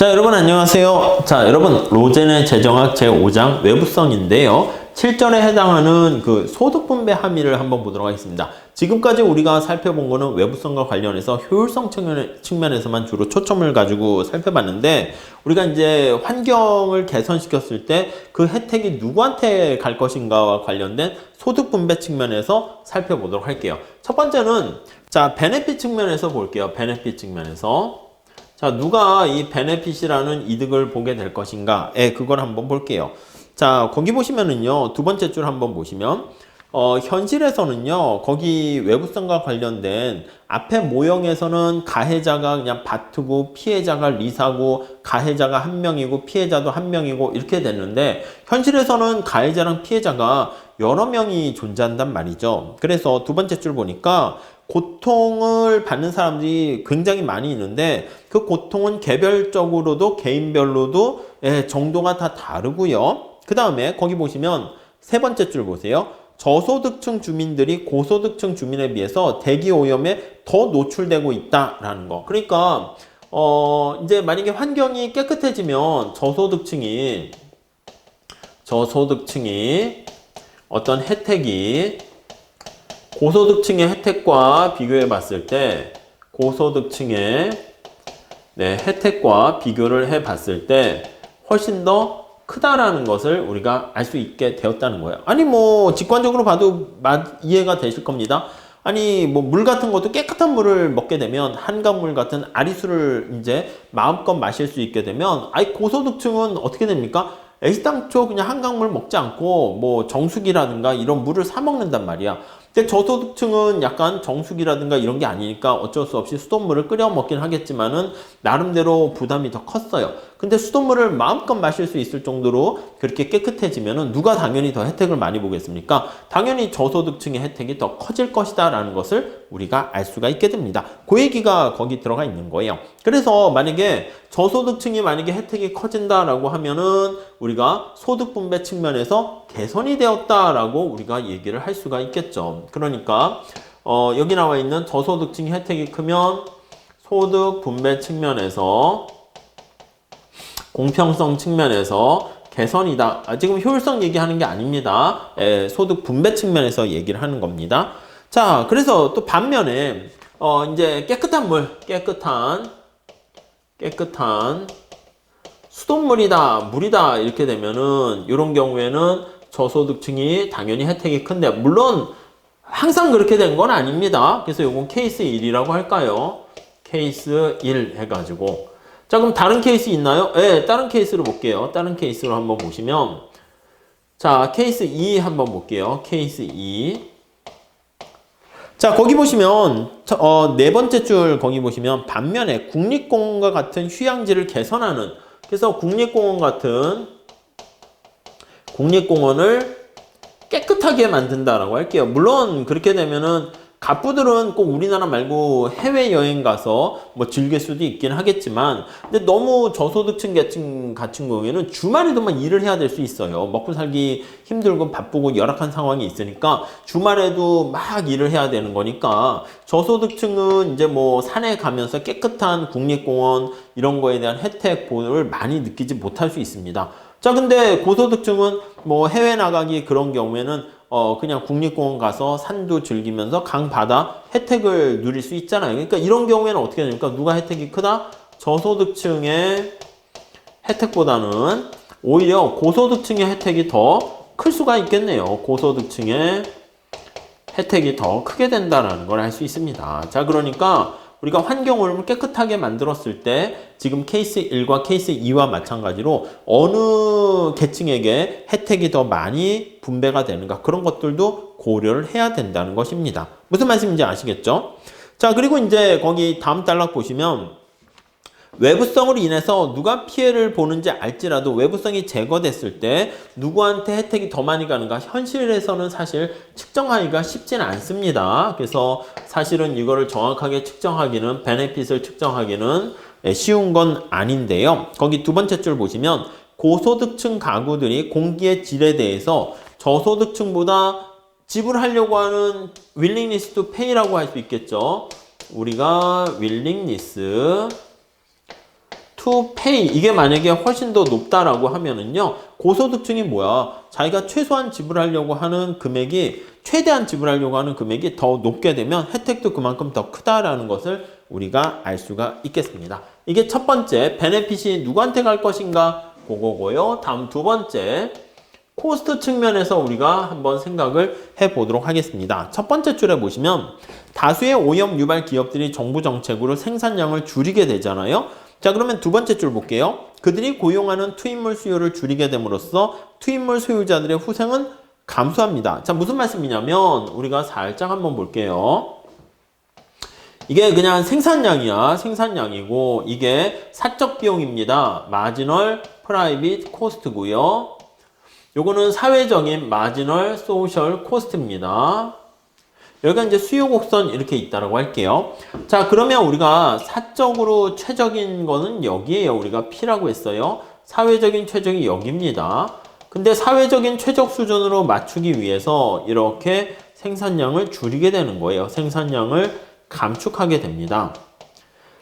자, 여러분 안녕하세요. 자, 여러분 로젠의 재정학 제5장 외부성인데요. 7절에 해당하는 그 소득 분배 함의를 한번 보도록 하겠습니다. 지금까지 우리가 살펴본 거는 외부성과 관련해서 효율성 측면에, 측면에서만 주로 초점을 가지고 살펴봤는데 우리가 이제 환경을 개선시켰을 때 그 혜택이 누구한테 갈 것인가와 관련된 소득 분배 측면에서 살펴보도록 할게요. 첫 번째는 자, 베네핏 측면에서 볼게요. 베네핏 측면에서 자, 누가 이 베네핏이라는 이득을 보게 될 것인가? 예, 그걸 한번 볼게요. 자, 거기 보시면은요, 두 번째 줄 한번 보시면, 어, 현실에서는요, 거기 외부성과 관련된 앞에 모형에서는 가해자가 그냥 바트고 피해자가 리사고 가해자가 한 명이고 피해자도 한 명이고 이렇게 됐는데 현실에서는 가해자랑 피해자가 여러 명이 존재한단 말이죠. 그래서 두 번째 줄 보니까 고통을 받는 사람들이 굉장히 많이 있는데 그 고통은 개별적으로도 개인별로도 예, 정도가 다 다르고요. 그 다음에 거기 보시면 세 번째 줄 보세요. 저소득층 주민들이 고소득층 주민에 비해서 대기 오염에 더 노출되고 있다라는 거. 그러니까 어 이제 만약에 환경이 깨끗해지면 저소득층이 저소득층이 어떤 혜택이 고소득층의 혜택과 비교해 봤을 때 고소득층의 네, 혜택과 비교를 해 봤을 때 훨씬 더 크다라는 것을 우리가 알 수 있게 되었다는 거예요. 아니 뭐 직관적으로 봐도 이해가 되실 겁니다. 아니 뭐 물 같은 것도 깨끗한 물을 먹게 되면 한강물 같은 아리수를 이제 마음껏 마실 수 있게 되면 아이 고소득층은 어떻게 됩니까? 애시당초 그냥 한강물 먹지 않고 뭐 정수기라든가 이런 물을 사 먹는단 말이야. 근데 저소득층은 약간 정수기라든가 이런 게 아니니까 어쩔 수 없이 수돗물을 끓여 먹긴 하겠지만은 나름대로 부담이 더 컸어요. 근데 수돗물을 마음껏 마실 수 있을 정도로 그렇게 깨끗해지면은 누가 당연히 더 혜택을 많이 보겠습니까? 당연히 저소득층의 혜택이 더 커질 것이다 라는 것을 우리가 알 수가 있게 됩니다. 그 얘기가 거기 들어가 있는 거예요. 그래서 만약에 저소득층이 만약에 혜택이 커진다라고 하면은 우리가 소득 분배 측면에서 개선이 되었다라고 우리가 얘기를 할 수가 있겠죠. 그러니까 어, 여기 나와 있는 저소득층 혜택이 크면 소득 분배 측면에서 공평성 측면에서 개선이다. 아, 지금 효율성 얘기하는 게 아닙니다. 에, 소득 분배 측면에서 얘기를 하는 겁니다. 자, 그래서 또 반면에 어, 이제 깨끗한 물, 깨끗한 깨끗한 수돗물이다, 물이다 이렇게 되면은 이런 경우에는 저소득층이 당연히 혜택이 큰데 물론 항상 그렇게 된 건 아닙니다. 그래서 이건 케이스 1이라고 할까요? 케이스 1 해가지고 자 그럼 다른 케이스 있나요? 네, 다른 케이스로 볼게요. 다른 케이스로 한번 보시면 자 케이스 2 한번 볼게요. 케이스 2 자, 거기 보시면, 어, 네 번째 줄 거기 보시면, 반면에 국립공원과 같은 휴양지를 개선하는, 그래서 국립공원 같은, 국립공원을 깨끗하게 만든다라고 할게요. 물론, 그렇게 되면은, 갑부들은 꼭 우리나라 말고 해외 여행 가서 뭐 즐길 수도 있긴 하겠지만 근데 너무 저소득층 계층 같은 경우에는 주말에도만 일을 해야 될 수 있어요. 먹고 살기 힘들고 바쁘고 열악한 상황이 있으니까 주말에도 막 일을 해야 되는 거니까 저소득층은 이제 뭐 산에 가면서 깨끗한 국립공원 이런 거에 대한 혜택 보를 많이 느끼지 못할 수 있습니다. 자, 근데 고소득층은 뭐 해외 나가기 그런 경우에는 어, 그냥 국립공원 가서 산도 즐기면서 강, 바다 혜택을 누릴 수 있잖아요. 그러니까 이런 경우에는 어떻게 됩니까? 누가 혜택이 크다? 저소득층의 혜택보다는 오히려 고소득층의 혜택이 더 클 수가 있겠네요. 고소득층의 혜택이 더 크게 된다는 걸 알 수 있습니다. 자, 그러니까 우리가 환경 오염을 깨끗하게 만들었을 때 지금 케이스 1과 케이스 2와 마찬가지로 어느 계층에게 혜택이 더 많이 분배가 되는가 그런 것들도 고려를 해야 된다는 것입니다. 무슨 말씀인지 아시겠죠? 자, 그리고 이제 거기 다음 단락 보시면 외부성으로 인해서 누가 피해를 보는지 알지라도 외부성이 제거됐을 때 누구한테 혜택이 더 많이 가는가 현실에서는 사실 측정하기가 쉽지는 않습니다. 그래서 사실은 이거를 정확하게 측정하기는 베네핏을 측정하기는 쉬운 건 아닌데요. 거기 두 번째 줄 보시면 고소득층 가구들이 공기의 질에 대해서 저소득층보다 지불하려고 하는 윌링리스 투 페이라고 할 수 있겠죠. 우리가 윌링리스 to pay 이게 만약에 훨씬 더 높다라고 하면은요 고소득층이 뭐야 자기가 최소한 지불하려고 하는 금액이 최대한 지불하려고 하는 금액이 더 높게 되면 혜택도 그만큼 더 크다라는 것을 우리가 알 수가 있겠습니다 이게 첫 번째 베네핏이 누구한테 갈 것인가 그거고요 다음 두 번째 코스트 측면에서 우리가 한번 생각을 해보도록 하겠습니다. 첫 번째 줄에 보시면 다수의 오염 유발 기업들이 정부 정책으로 생산량을 줄이게 되잖아요. 자, 그러면 두 번째 줄 볼게요. 그들이 고용하는 투입물 수요를 줄이게 됨으로써 투입물 소유자들의 후생은 감소합니다. 자, 무슨 말씀이냐면 우리가 살짝 한번 볼게요. 이게 그냥 생산량이야. 생산량이고 이게 사적 비용입니다. 마지널 프라이빗 코스트고요. 요거는 사회적인 마지널 소셜 코스트입니다. 여기가 이제 수요 곡선 이렇게 있다라고 할게요. 자, 그러면 우리가 사적으로 최적인 거는 여기에요. 우리가 P라고 했어요. 사회적인 최적이 여기입니다. 근데 사회적인 최적 수준으로 맞추기 위해서 이렇게 생산량을 줄이게 되는 거예요. 생산량을 감축하게 됩니다.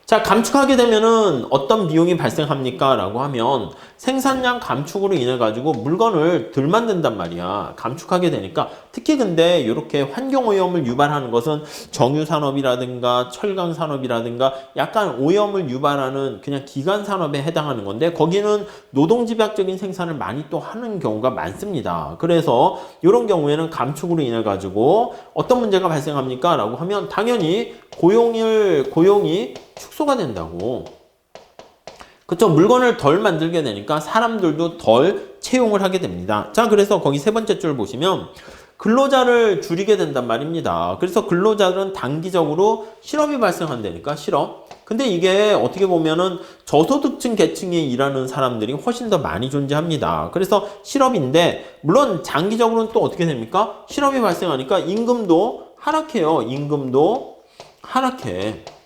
자, 감축하게 되면은 어떤 비용이 발생합니까? 라고 하면 생산량 감축으로 인해 가지고 물건을 덜 만든단 말이야. 감축하게 되니까 특히 근데 이렇게 환경 오염을 유발하는 것은 정유 산업이라든가 철강 산업이라든가 약간 오염을 유발하는 그냥 기간 산업에 해당하는 건데 거기는 노동 집약적인 생산을 많이 또 하는 경우가 많습니다. 그래서 이런 경우에는 감축으로 인해 가지고 어떤 문제가 발생합니까? 라고 하면 당연히 고용을 고용이 축소가 된다고. 그쵸? 물건을 덜 만들게 되니까 사람들도 덜 채용을 하게 됩니다. 자, 그래서 거기 세 번째 줄 보시면 근로자를 줄이게 된단 말입니다. 그래서 근로자들은 단기적으로 실업이 발생한다니까, 실업. 근데 이게 어떻게 보면은 저소득층 계층에 일하는 사람들이 훨씬 더 많이 존재합니다. 그래서 실업인데, 물론 장기적으로는 또 어떻게 됩니까? 실업이 발생하니까 임금도 하락해요. 임금도 하락해.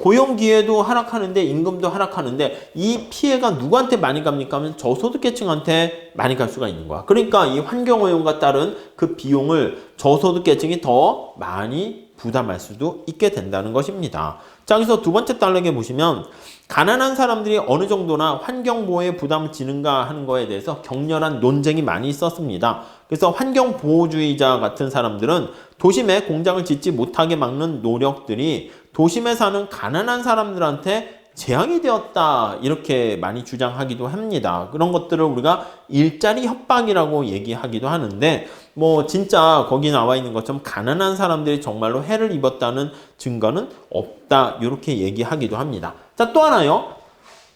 고용 기회도 하락하는데 임금도 하락하는데 이 피해가 누구한테 많이 갑니까 하면 저소득계층한테 많이 갈 수가 있는 거야. 그러니까 이 환경오염과 따른 그 비용을 저소득계층이 더 많이 부담할 수도 있게 된다는 것입니다. 자, 그래서 두 번째 단락에 보시면 가난한 사람들이 어느 정도나 환경 보호에 부담을 지는가 하는 거에 대해서 격렬한 논쟁이 많이 있었습니다. 그래서 환경보호주의자 같은 사람들은 도심에 공장을 짓지 못하게 막는 노력들이 도심에 사는 가난한 사람들한테 재앙이 되었다 이렇게 많이 주장하기도 합니다. 그런 것들을 우리가 일자리 협박이라고 얘기하기도 하는데 뭐 진짜 거기 나와 있는 것처럼 가난한 사람들이 정말로 해를 입었다는 증거는 없다 이렇게 얘기하기도 합니다. 자 또 하나요.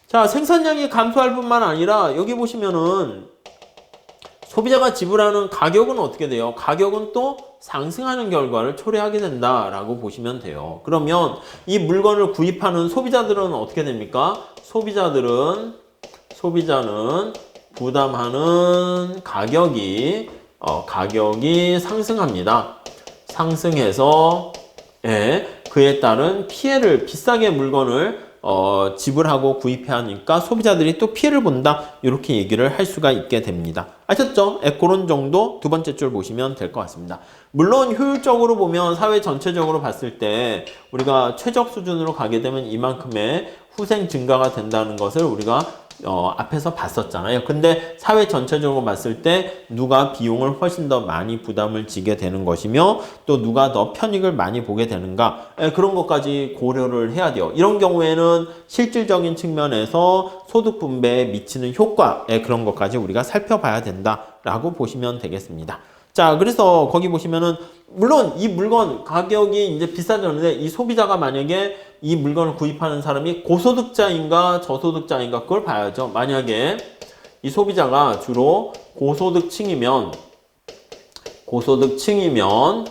자 생산량이 감소할 뿐만 아니라 여기 보시면은 소비자가 지불하는 가격은 어떻게 돼요? 가격은 또 상승하는 결과를 초래하게 된다라고 보시면 돼요. 그러면 이 물건을 구입하는 소비자들은 어떻게 됩니까? 소비자들은 소비자는 부담하는 가격이 어, 가격이 상승합니다. 상승해서 예, 그에 따른 피해를 비싸게 물건을 어, 지불하고 구입해야 하니까 소비자들이 또 피해를 본다. 이렇게 얘기를 할 수가 있게 됩니다. 아셨죠? 예, 그런 정도 두 번째 줄 보시면 될 것 같습니다. 물론 효율적으로 보면 사회 전체적으로 봤을 때 우리가 최적 수준으로 가게 되면 이만큼의 후생 증가가 된다는 것을 우리가 어, 앞에서 봤었잖아요. 근데 사회 전체적으로 봤을 때 누가 비용을 훨씬 더 많이 부담을 지게 되는 것이며 또 누가 더 편익을 많이 보게 되는가 에, 그런 것까지 고려를 해야 돼요. 이런 경우에는 실질적인 측면에서 소득 분배에 미치는 효과 에 그런 것까지 우리가 살펴봐야 된다라고 보시면 되겠습니다. 자, 그래서 거기 보시면은 물론 이 물건 가격이 이제 비싸졌는데 이 소비자가 만약에 이 물건을 구입하는 사람이 고소득자인가 저소득자인가 그걸 봐야죠. 만약에 이 소비자가 주로 고소득층이면 고소득층이면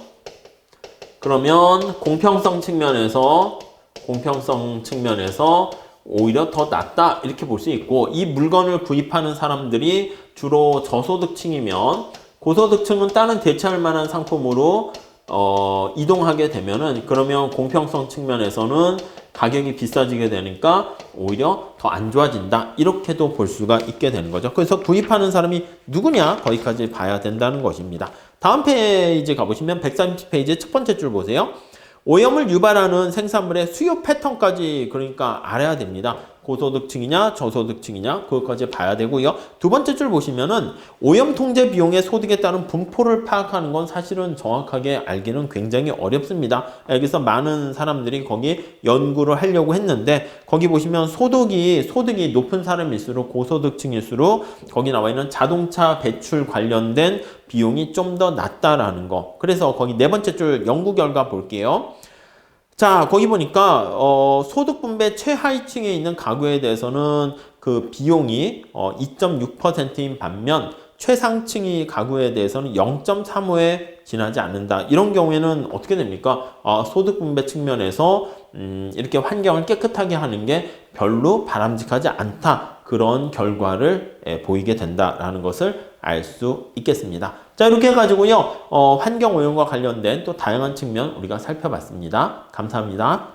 그러면 공평성 측면에서 공평성 측면에서 오히려 더 낫다 이렇게 볼 수 있고 이 물건을 구입하는 사람들이 주로 저소득층이면 고소득층은 다른 대체할 만한 상품으로 어, 이동하게 되면은 그러면 공평성 측면에서는 가격이 비싸지게 되니까 오히려 더 안 좋아진다 이렇게도 볼 수가 있게 되는 거죠. 그래서 구입하는 사람이 누구냐 거기까지 봐야 된다는 것입니다. 다음 페이지 가보시면 130페이지 첫 번째 줄 보세요. 오염을 유발하는 생산물의 수요 패턴까지 그러니까 알아야 됩니다. 고소득층이냐 저소득층이냐 그것까지 봐야 되고요. 두 번째 줄 보시면은 오염 통제 비용의 소득에 따른 분포를 파악하는 건 사실은 정확하게 알기는 굉장히 어렵습니다. 여기서 많은 사람들이 거기 연구를 하려고 했는데 거기 보시면 소득이 소득이 높은 사람일수록 고소득층일수록 거기 나와 있는 자동차 배출 관련된 비용이 좀 더 낮다라는 거. 그래서 거기 네 번째 줄 연구 결과 볼게요. 자, 거기 보니까 어, 소득 분배 최하위층에 있는 가구에 대해서는 그 비용이 어, 2.6%인 반면 최상층이 가구에 대해서는 0.35에 지나지 않는다. 이런 경우에는 어떻게 됩니까? 아, 소득 분배 측면에서 음, 이렇게 환경을 깨끗하게 하는 게 별로 바람직하지 않다. 그런 결과를 예, 보이게 된다라는 것을 알 수 있겠습니다. 자, 이렇게 해가지고요, 어, 환경 오염과 관련된 또 다양한 측면 우리가 살펴봤습니다. 감사합니다.